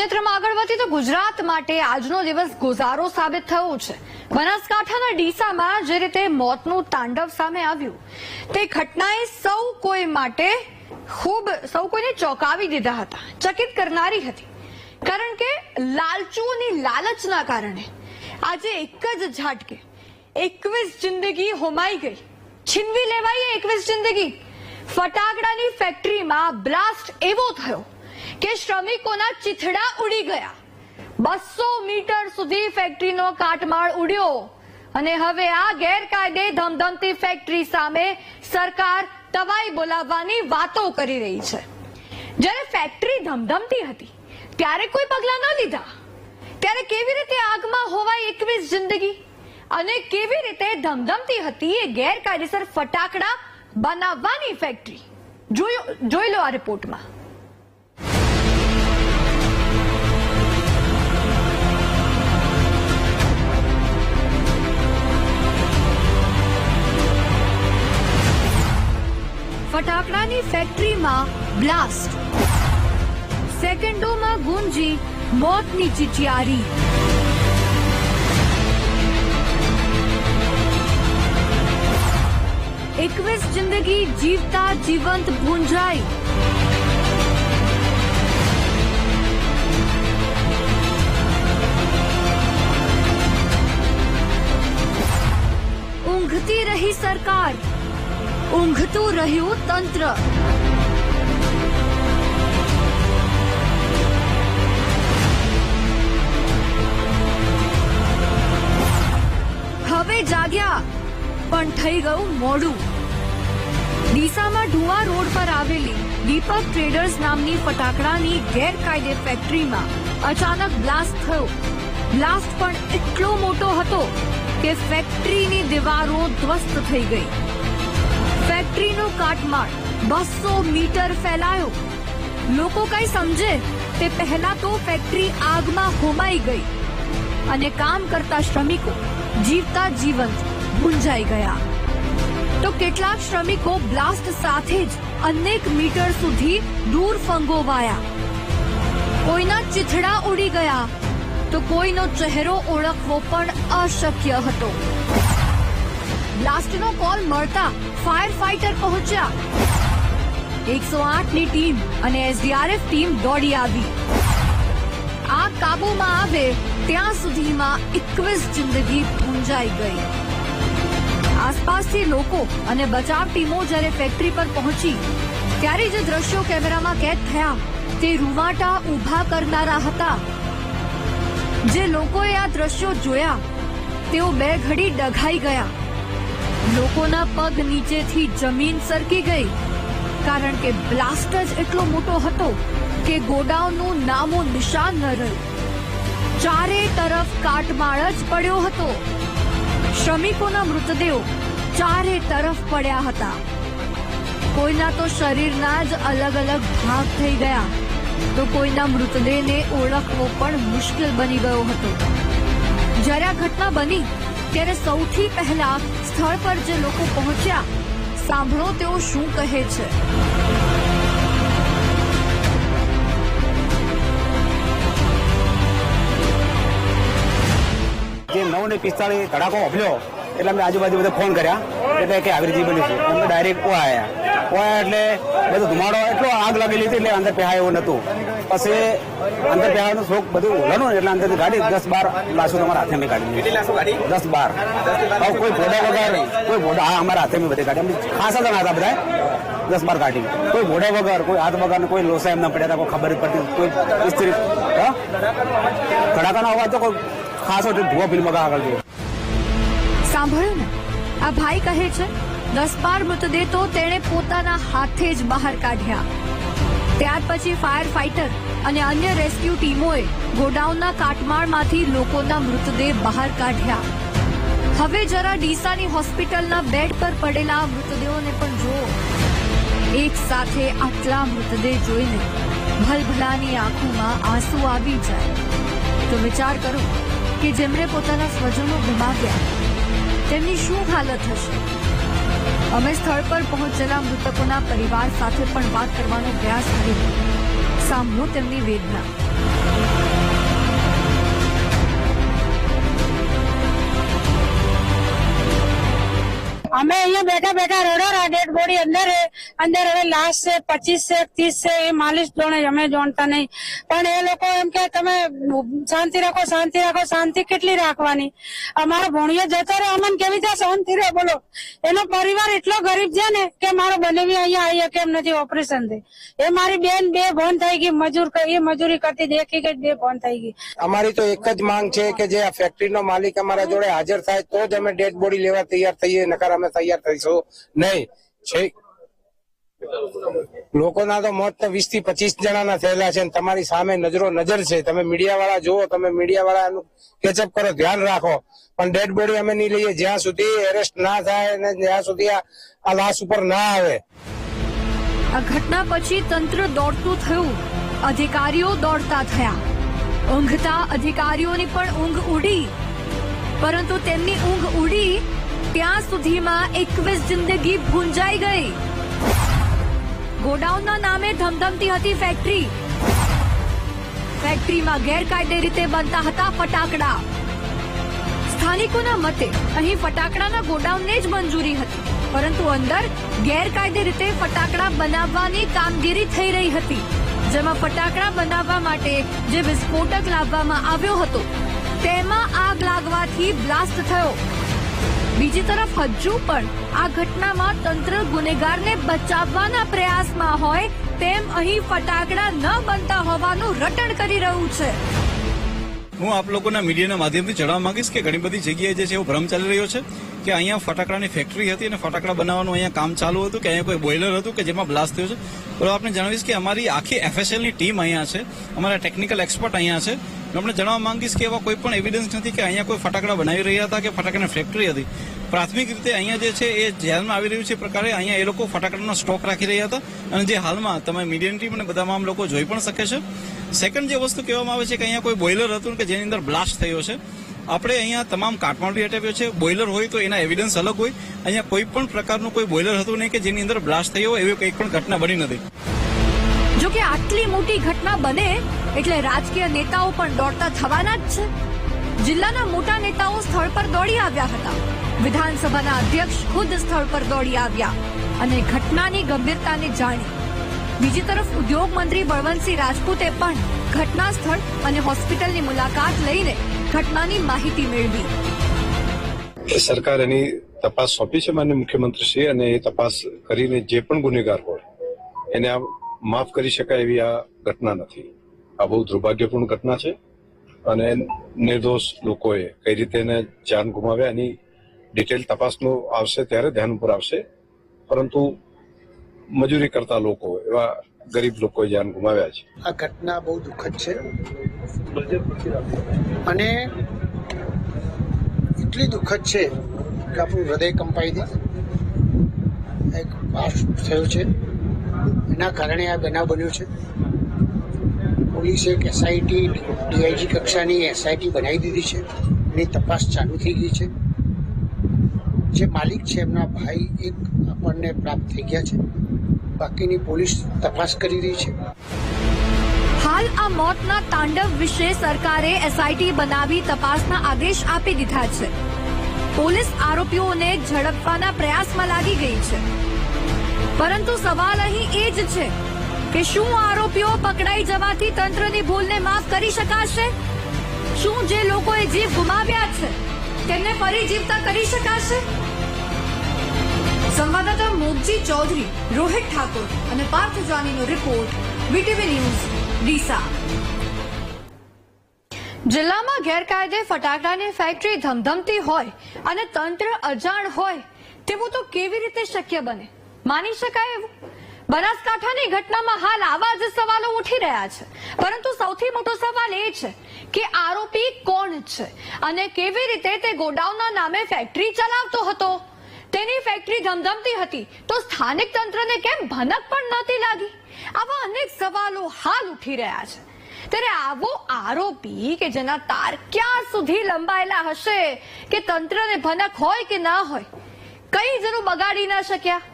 અન્યત્રમાં આગળ વધીએ તો ગુજરાત માટે આજનો દિવસ ગુજારો સાબિત થયો છે. બનાસકાંઠાના ડીસામાં જે રીતે મોતનું તાંડવ સામે આવ્યું, તે ઘટનાએ સૌ કોઈ માટે ખૂબ, સૌ કોઈને ચોંકાવી દીધા હતા, ચકિત કરનારી હતી. કારણ કે લાલચુઓની લાલચના કારણે આજે એક જ ઝાટકે એકવીસ જિંદગી હોમાઈ ગઈ. છીનવી લેવાઈ એકવીસ જિંદગી. ફટાકડાની ફેક્ટરીમાં બ્લાસ્ટ એવો થયો. કે શ્રમિકોના ચીથડા ઉડી ગયા. બસો મીટર સુધી ફેક્ટરીનો કાટમાળ ઉડ્યો. અને હવે આ ગેરકાયદે ધમધમતી ફેક્ટરી સામે સરકાર તવાઈ બોલાવવાની વાતો કરી રહી છે. જ્યારે ફેક્ટરી ધમધમતી હતી, ત્યારે કોઈ પગલાં ન લીધા. ત્યારે કેવી રીતે આગમાં હોવાય એકવીસ જિંદગી? અને કેવી રીતે ધમધમતી હતી એ ગેરકાયદેસર ફટાકડા બનાવવાની ફેક્ટરી જોઈ લો આ રિપોર્ટમાં ફટાકડાની ફેક્ટરીમાં બ્લાસ્ટ સેકન્ડોમાં ગુંજી મોતની ચિચિયારી એકવીસ જિંદગી જીવતા જીવંત ભૂંજાઈ ઊંઘતી રહી સરકાર. ઊંઘતું રહ્યું તંત્ર. હવે જાગ્યા, પણ થઈ ગયું મોડું. ડીસામાં ઢુવા રોડ પર આવેલી દીપક ટ્રેડર્સ નામની ફટાકડાની ગેરકાયદે ફેક્ટરીમાં અચાનક બ્લાસ્ટ થયો. બ્લાસ્ટ પણ એટલો મોટો હતો કે ફેક્ટરીની દીવારો ધ્વસ્ત થઈ ગઈ. ફેક્ટરીનો કાટમાળ બસો મીટર ફેલાયો. લોકો કઈ સમજે તે પહેલા તો ફેક્ટરી આગમાં હોમાઈ ગઈ અને કામ કરતા શ્રમિકો જીવતા જીવંત ભૂંજાઈ ગયા. તો કેટલાક શ્રમિકો બ્લાસ્ટ સાથે જ અનેક મીટર સુધી દૂર ફંગોવાયા. કોઈના ચીથડા ઉડી ગયા તો કોઈનો ચહેરો ઓળખવો પણ અશક્ય હતો. બ્લાસ્ટનો કોલ મળતા ફાયર ફાઈટર પહોંચ્યા. એકસો આઠની ટીમ અને એસડીઆરએફ ટીમ દોડી આવી. આગ કાબુમાં આવે ત્યાં સુધીમાં એકવીસ જિંદગી પૂંજાઈ ગઈ. આસપાસથી લોકો અને બચાવ ટીમો જ્યારે ફેક્ટરી પર પહોંચી, ત્યારે જે દ્રશ્યો કેમેરામાં કેદ થયા, તે રૂવાટા ઊભા કરનારા હતા. જે લોકોએ આ દ્રશ્યો જોયા, તેઓ બે ઘડી ડઘાઈ ગયા. લોકોના પગ નીચેથી જમીન સરકી ગઈ. કારણ કે બ્લાસ્ટ જ એટલો મોટો હતો કે ગોડાઉનનું નામો નિશાન ન રહ્યું. ચારે તરફ કાટમાળ જ પડ્યો હતો. શ્રમિકોના મૃતદેહો ચારે તરફ પડ્યા હતા. કોઈના તો શરીરના જ અલગ અલગ ભાગ થઈ ગયા. તો કોઈના મૃતદેહને ઓળખવો પણ મુશ્કેલ બની ગયો હતો. જ્યારે આ ઘટના બની ત્યારે સૌથી પહેલા સ્થળ પર જે લોકો પહોંચ્યા, સાંભળો તેઓ શું કહે છે. જે નવ ને પિસ્તાળીસ ધડાકો ઓફલ્યો એટલે અમે આજુબાજુ બધા ફોન કર્યા, એટલે કે આવી રીતે બની છે. અમે ડાયરેક્ટ ઓ આવ્યા ઓ આવ્યા એટલે બધો ધુમાડો, એટલો આગ લાગેલી હતી, એટલે અંદર પહેરાય એવું નતું પછી અંદર પહેરાવાનું શોખ બધું ઓલાનો ને એટલે અંદર ગાડી દસ બાર લાશો તમારા હાથે મેં કાઢી દસ બાર. કોઈ ભોડા વગર કોઈ ભોડા હા અમારા હાથે મેં બધી કાઢી. ખાસા જણા હતા બધા દસ બાર કાઢી. કોઈ ભોડા વગર કોઈ હાથ વગર કોઈ લોસા એમના પડ્યા હતા કોઈ ખબર જ પડતી કોઈ ઇસ્ત્રી ધડાકાનો અવાજ તો કોઈ ખાસો ધુવા ફિલ્મ આગળ જોઈએ. સાંભળ્યું ને? આ ભાઈ કહે છે દસ બાર મૃતદેહ તો તેણે પોતાના હાથે જ બહાર કાઢ્યા. ત્યાર પછી ફાયર ફાઈટર અને અન્ય રેસ્ક્યુ ટીમોએ ગોડાઉનના કાટમાળમાંથી લોકોના મૃતદેહ બહાર કાઢ્યા. હવે જરા ડીસાની હોસ્પિટલના બેડ પર પડેલા મૃતદેહોને પણ જુઓ. એક સાથે આટલા મૃતદેહ જોઈને ભલભલાની આંખોમાં આંસુ આવી જાય. તો વિચાર કરો કે જેમણે પોતાના સ્વજનો ગુમાવ્યા, તેમની શું હાલત હશે? અમે સ્થળ પર પહોંચેલા મૃતકોના પરિવાર સાથે પણ વાત કરવાનો પ્રયાસ કર્યો. સાંભળો તેમની વેદના. અમે અહીંયા બેઠા બેઠા રડો ડેડ બોડી અંદર અંદર હવે લાસ્ટ છે, પચીસ છે ત્રીસ છે, એ માલિશ જોણે અમે જોણતા નહીં. પણ એ લોકો એમ કે તમે શાંતિ રાખો શાંતિ રાખો, શાંતિ કેટલી રાખવાની? અમારો ભોણિયો જતો રહે અમને કેવી રીતે શાંતિ રહે? બોલો. એનો પરિવાર એટલો ગરીબ છે ને કે મારો બનેવી અહીંયા આવી કેમ નથી ઓપરેશનથી એ મારી બેન બે ભોન થઈ ગઈ, મજૂર એ મજૂરી કરતી દેખી ગઈ, બે ભોન થઈ ગઈ. અમારી તો એક જ માંગ છે કે જે આ ફેક્ટરીનો માલિક અમારા જોડે હાજર થાય, તો જ અમે ડેડ બોડી લેવા તૈયાર થઈએ, નકર અમે તૈયાર થઈશું. નહીં, છે. લોકોના તો મોત તો વીસથી પચીસ જણાના થયેલા છે તમારી સામે નજરો નજર છે. તમે મીડિયા વાળા જુઓ, તમે મીડિયા વાળા કેચઅપ કરો, ધ્યાન રાખો. પણ ડેડ બોડી અમે નહીં લઈએ. જ્યાં સુધી એરેસ્ટ ના થાય અને જ્યાં સુધી આ લાશ ઉપર ના આવે. આ ઘટના પછી તંત્ર દોડતું થયું. અધિકારીઓ દોડતા થયા. ઊંઘતા અધિકારીઓની પણ ઊંઘ ઉડી. પરંતુ તેમની ઊંઘ ઉડી ત્યાં સુધીમાં એકવીસ જિંદગી ભૂંજાઈ ગઈ. ગોડાઉનના નામે ધમધમતી હતી ફેક્ટરી ફેક્ટરીમાં ગેરકાયદે રીતે બનતા હતા ફટાકડા. સ્થાનિકોના મતે અહીં ફટાકડાના ગોડાઉનને જ મંજૂરી હતી, પરંતુ અંદર ગેરકાયદે રીતે ફટાકડા બનાવવાની કામગીરી થઈ રહી હતી, જેમાં ફટાકડા બનાવવા માટે જે વિસ્ફોટક લાવવામાં આવ્યો હતો, તેમાં આગ લાગવાથી બ્લાસ્ટ થયો. બીજી તરફ હજુ પણ આ ઘટનામાં તંત્ર ગુનેગારને બચાવવાના પ્રયાસમાં હોય તેમ અહીં ફટાકડા ન બનતા હોવાનું રટણ કરી રહ્યું છે. હું આપ લોકોના મીડિયાના માધ્યમથી જણાવવા માંગીશ કે ઘણી બધી જગ્યાએ જે છે એવો ભ્રમ ચાલી રહ્યો છે કે અહીંયા ફટાકડાની ફેક્ટરી હતી અને ફટાકડા બનાવવાનું અહીંયા કામ ચાલુ હતું કે અહીંયા કોઈ બોઇલર હતું કે જેમાં બ્લાસ્ટ થયો છે. તો આપણે જણાવીશ કે અમારી આખી એફએસએલની ટીમ અહીંયા છે. અમારા ટેકનિકલ એક્સપર્ટ અહીંયા છે. આપણે જણાવવા માંગીશ કે એવા કોઈ પણ એવિડન્સ નથી કે અહીંયા કોઈ ફટાકડા બનાવી રહ્યા હતા કે ફટાકડાની ફેક્ટરી હતી. પ્રાથમિક રીતે અહીંયા જે છે એ ધ્યાનમાં આવી રહ્યું છે પ્રકારે અહીંયા એ લોકો ફટાકડાનો સ્ટોક રાખી રહ્યા હતા. અને જે હાલમાં તમે મીડિયન ટીમ અને બધામાં આમ લોકો જોઈ પણ શકે છે. સેકન્ડ જે વસ્તુ કહેવામાં આવે છે કે અહીંયા કોઈ બોઇલર હતું કે જેની અંદર બ્લાસ્ટ થયો છે. આપણે અહીંયા તમામ કાટમાળ બી હટાવ્યો છે. બોઇલર હોય તો એના એવિડન્સ અલગ હોય. અહીંયા કોઈ પણ પ્રકારનું કોઈ બોઇલર હતું નહીં કે જેની અંદર બ્લાસ્ટ થયો એવી કંઈ પણ ઘટના બની નથી. જો કે આટલી મોટી ઘટના બને એટલે રાજકીય નેતાઓ પણ દોડતા થવાના જ છે. જિલ્લાના મોટા નેતાઓ સ્થળ પર દોડી આવ્યા હતા. વિધાનસભાના અધ્યક્ષ ખુદ સ્થળ પર દોડી આવ્યા અને ઘટનાની ગંભીરતાને જાણી. બીજી તરફ ઉદ્યોગ મંત્રી બળવંતસિંહ રાજપૂતે પણ ઘટના સ્થળ અને હોસ્પિટલની મુલાકાત લઈને ઘટનાની માહિતી મેળવી. સરકાર એની તપાસ સોંપી છે માન્ય મુખ્યમંત્રીશ્રી અને એ તપાસ કરીને જે પણ ગુનેગાર હોય, એને આ માફ કરી શકાય એવી આ ઘટના નથી. આ બહુ દુર્ભાગ્યપૂર્ણ ઘટના છે અને નિર્દોષ લોકોએ કઈ રીતે એને જાન ગુમાવ્યા એની ડિટેલ તપાસનું આવશે ત્યારે ધ્યાન ઉપર આવશે. પરંતુ મજૂરી કરતા લોકો, એવા ગરીબ લોકોએ જાન ગુમાવ્યા છે. આ ઘટના બહુ દુઃખદ છે. અને એટલી દુઃખદ છે કે આપણું હૃદય કંપાઈ દે. એક પાસ થયો છે. એના કારણે આ બનાવ બન્યો છે. પોલીસે એક એસઆઈટી ડીઆઈજી કક્ષાની એસઆઈટી બનાવી દીધી છે. એની તપાસ ચાલુ થઈ ગઈ છે. જે માલિક છે, એમના ભાઈ એક આપણને પ્રાપ્ત થઈ ગયા છે. બાકીની પોલીસ તપાસ કરી રહી છે. હાલ આ મોતના તાંડવ વિશે સરકારે એસઆઈટી બનાવી તપાસના આદેશ આપી દીધા છે. પોલીસ આરોપીઓને ઝડપવાના પ્રયાસમાં લાગી ગઈ છે. પરંતુ સવાલ અહીં એ જ છે કે શું આરોપીઓ પકડાઈ જવાથી તંત્રની ભૂલને માફ કરી શકાશે? શું જે લોકોએ જીવ ગુમાવ્યા છે, તેમને ફરી જીવતા કરી શકાશે? સંવાદદાતા મોગજી ચૌધરી, રોહિત ઠાકોર અને પાર્થ જાનીનો રિપોર્ટ વીટીવી ન્યૂઝ, ડીસા. જિલ્લામાં ગેરકાયદે ફટાકડાની ફેક્ટરી ધમધમતી હોય અને તંત્ર અજાણ હોય, તેવું તો કેવી રીતે શક્ય બને? માની શકાય એવું? બનાસકાંઠાની ઘટનામાં હાલ આવા જ સવાલો ઉઠી રહ્યા છે. પરંતુ સૌથી મોટો સવાલ એ છે કે આરોપી કોણ છે અને કેવી રીતે તે ગોડાઉનના નામે ફેક્ટરી ચલાવતો હતો? તેની ફેક્ટરી ધમધમતી હતી તો સ્થાનિક તંત્રને કેમ ભનક પણ નહોતી લાગી? આવા અનેક સવાલો હાલ ઉઠી રહ્યા છે. ત્યારે આવો આરોપી કે જેના તાર ક્યાં સુધી લંબાયેલા હશે કે તંત્રને ભનક હોય કે ના હોય, કઈ જરૂર બગાડી ના શક્યા?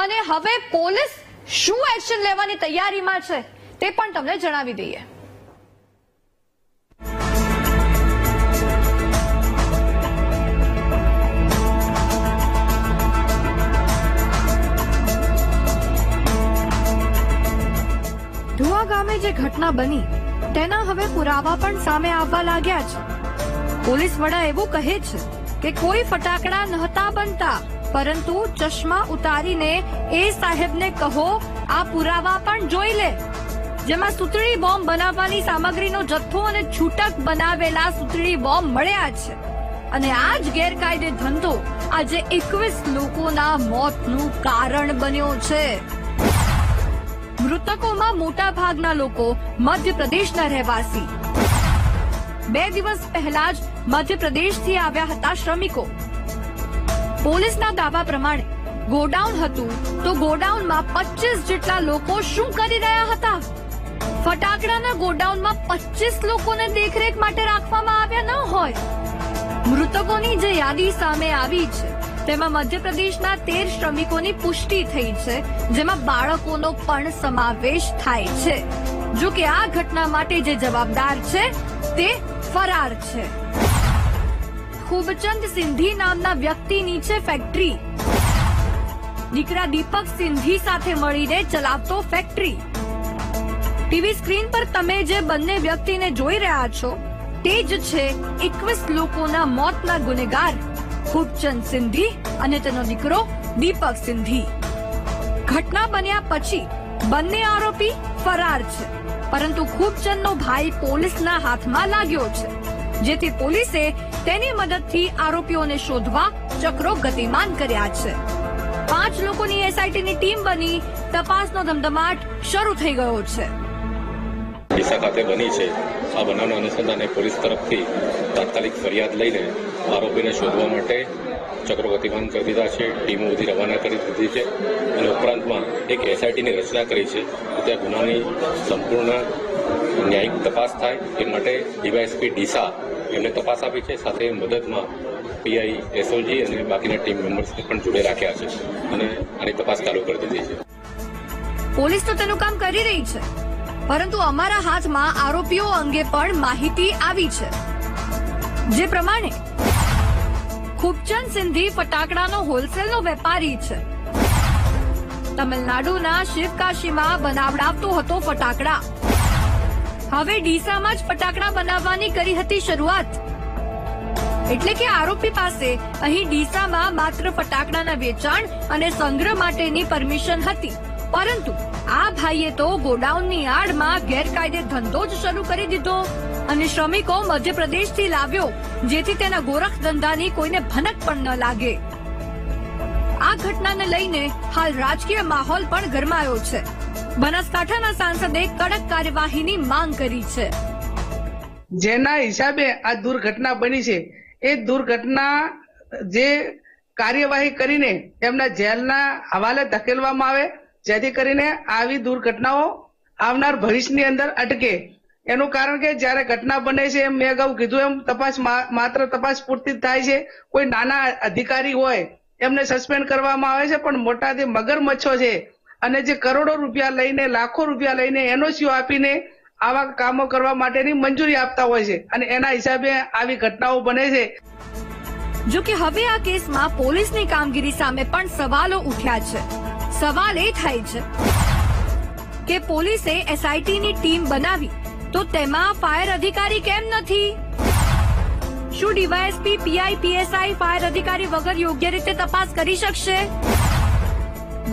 અને હવે પોલીસ શું એક્શન લેવાની તૈયારીમાં છે તે પણ તમને જણાવી દઈએ. ધુવા ગામે જે ઘટના બની, તેના હવે પુરાવા પણ સામે આવવા લાગ્યા છે. પોલીસ વડા એવું કહે છે કે કોઈ ફટાકડા નહોતા બનતા. પરંતુ ચશ્મા ઉતારીને એ સાહેબને કહો, આ પુરાવા પણ જોઈ લે. જેમાં સુતળી બોમ્બ બનાવવાની સામગ્રીનો જથ્થો અને છૂટક બનાવેલા સુતળી બોમ્બ મળ્યા છે. અને આ જ ગેરકાયદે ધંધો આજે એકવીસ લોકોના મોતનું કારણ બન્યો છે. મૃતકોમાં મોટા ભાગના લોકો મધ્યપ્રદેશના રહેવાસી. બે દિવસ પહેલા જ મધ્યપ્રદેશથી આવ્યા હતા શ્રમિકો. પોલીસના દાવા પ્રમાણે ગોડાઉન હતું તો ગોડાઉનમાં પચીસ જેટલા લોકો શું કરી રહ્યા હતા? ફટાકડાના ગોડાઉનમાં પચીસ લોકોને દેખરેખ માટે રાખવામાં આવ્યા ન હોય. મૃતકોની જે યાદી સામે આવી છે, તેમાં મધ્યપ્રદેશના તેર શ્રમિકોની પુષ્ટિ થઈ છે, જેમાં બાળકોનો પણ સમાવેશ થાય છે. જો કે આ ઘટના માટે જે જવાબદાર છે, તે ફરાર છે. ખૂબચંદ સિંધી નામના વ્યક્તિની છે ફેક્ટરી દીકરા દીપક સિંધી સાથે મળીને ચલાવતો ફેક્ટરી ટીવી સ્ક્રીન પર તમે જે બંને વ્યક્તિને જોઈ રહ્યા છો, તે જ છે એકવીસ લોકોના મોતના ગુનેગાર, ખૂબચંદ સિંધી અને તેનો દીકરો દીપક સિંધી. ઘટના બન્યા પછી બંને આરોપી ફરાર છે, પરંતુ ખૂબચંદનો ભાઈ પોલીસના હાથમાં લાગ્યો છે, જેથી પોલીસે તેની મદદથી આરોપીઓને શોધવા ચક્રો ગતિમાન કર્યા છે. પાંચ લોકોની એસઆઈટીની ટીમ બની તપાસનો ધમધમાટ શરૂ થઈ ગયો છે. ડીસા ખાતે બની છે. આ બનાવના અનુસંધાને પોલીસ તરફથી તાત્કાલિક ફરિયાદ લઈને આરોપીને શોધવા માટે ચક્રો ગતિમાન કરી દીધા છે. ટીમો બધી રવાના કરી દીધી છે અને ઉપરાંતમાં એક એસઆઈટીની રચના કરી છે. ત્યાં ગુનાની સંપૂર્ણ ન્યાયિક તપાસ થાય. એ માટે ડીવાયએસપી ડીસા એમને તપાસ આપી છે. સાથે મદદમાં પીઆઈ, એસઓજી અને બાકીના ટીમ મેમ્બર્સને પણ જોડે રાખ્યા છે અને આની તપાસ ચાલુ કરી દીધી છે. પોલીસ તો તેનું કામ કરી રહી છે, પરંતુ અમારા હાથમાં આરોપીઓ અંગે પણ માહિતી આવી છે. જે પ્રમાણે ખૂબચંદ સિંધી ફટાકડાનો હોલસેલનો વેપારી છે. તમિલનાડુના શિવકાશીમાં બનાવડાવતો હતો ફટાકડા. હવે ડીસામાં જ ફટાકડા બનાવવાની કરી હતી શરૂઆત. એટલે કે આરોપી પાસે અહીં ડીસામાં માત્ર ફટાકડાના વેચાણ અને સંગ્રહ માટેની પરમિશન હતી. પરંતુ આ ભાઈએ તો ગોડાઉનની આડમાં ગેરકાયદે ધંધો જ શરૂ કરી દીધો અને શ્રમિકો મધ્યપ્રદેશથી લાવ્યો, જેથી તેના ગોરખ ધંધાની કોઈને ભનક પણ ન લાગે. આ ઘટનાને લઈને હાલ રાજકીય માહોલ પણ ગરમાયો છે. બનાસકાંઠાના સાંસદે કડક કાર્યવાહીની માંગ કરી છે. જેના હિસાબે આ દુર્ઘટના બની છે. એ દુર્ઘટના જે કાર્યવાહી કરીને એમના જેલના હવાલે ધકેલવામાં આવે, જેથી કરીને આવી દુર્ઘટનાઓ આવનાર ભવિષ્યની અંદર અટકે. એનું કારણ કે જ્યારે ઘટના બને છે એમ મેં અગાઉ કીધું એમ તપાસ માત્ર તપાસ પૂરતી થાય છે. કોઈ નાના અધિકારી હોય, એમને સસ્પેન્ડ કરવામાં આવે છે, પણ મોટાથી મગરમચ્છો છે અને જે કરોડો રૂપિયા લઈને, લાખો રૂપિયા લઈને એનઓસીઓ આપીને આવા કામો કરવા માટેની મંજૂરી આપતા હોય છે અને એના હિસાબે આવી ઘટનાઓ બને છે. જો કે હવે આ કેસમાં પોલીસની કામગીરી સામે પણ સવાલો ઉઠ્યા છે. સવાલ એ થાય છે કે પોલીસે એસઆઈટીની ટીમ બનાવી તો તેમાં ફાયર અધિકારી કેમ નથી? શું ડીવાયએસપી, પીઆઈ, પીએસઆઈ ફાયર અધિકારી વગર યોગ્ય રીતે તપાસ કરી શકશે?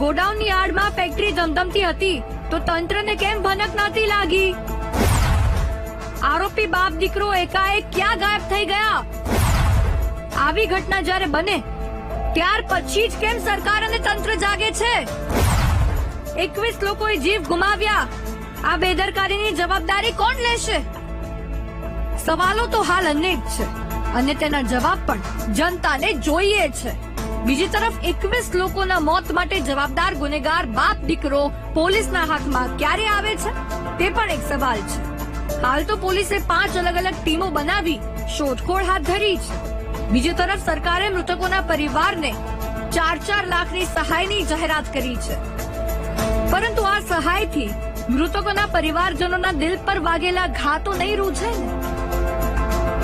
ગોડાઉનની આડમાં ફેક્ટરી ધમધમતી હતી. તો તંત્રને કેમ ભનક નથી લાગી? આરોપી બાપ દીકરો એકાએક ક્યાં ગાયબ થઈ ગયા? આવી ઘટના જ્યારે બને, ત્યાર પછી જ કેમ સરકાર અને તંત્ર જાગે છે? એકવીસ લોકોએ જીવ ગુમાવ્યા. આ બેદરકારીની જવાબદારી કોણ લેશે? સવાલો તો હાલ અનેક છે અને તેના જવાબ પણ જનતાને જોઈએ છે. બીજી તરફ એકવીસ લોકોના મોત માટે જવાબદાર ગુનેગાર બાપ દીકરો પોલીસના હાથમાં ક્યારે આવે છે? તે પણ એક સવાલ છે. હાલ તો પોલીસે પાંચ અલગ અલગ ટીમો બનાવી શોધખોળ હાથ ધરી છે. બીજી તરફ સરકારે મૃતકોના પરિવારને ચાર ચાર લાખની સહાયની જાહેરાત કરી છે. પરંતુ આ સહાયથી મૃતકોના પરિવારજનોના દિલ પર વાગેલા ઘા તો નહીં રૂઝે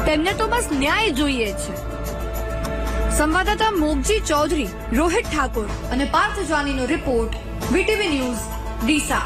તેમને તો બસ ન્યાય જોઈએ છે. સંવાદદાતા મોગજી ચૌધરી રોહિત ઠાકોર અને પાર્થ જાનીનો રિપોર્ટ વીટીવી ન્યૂઝ ડીસા.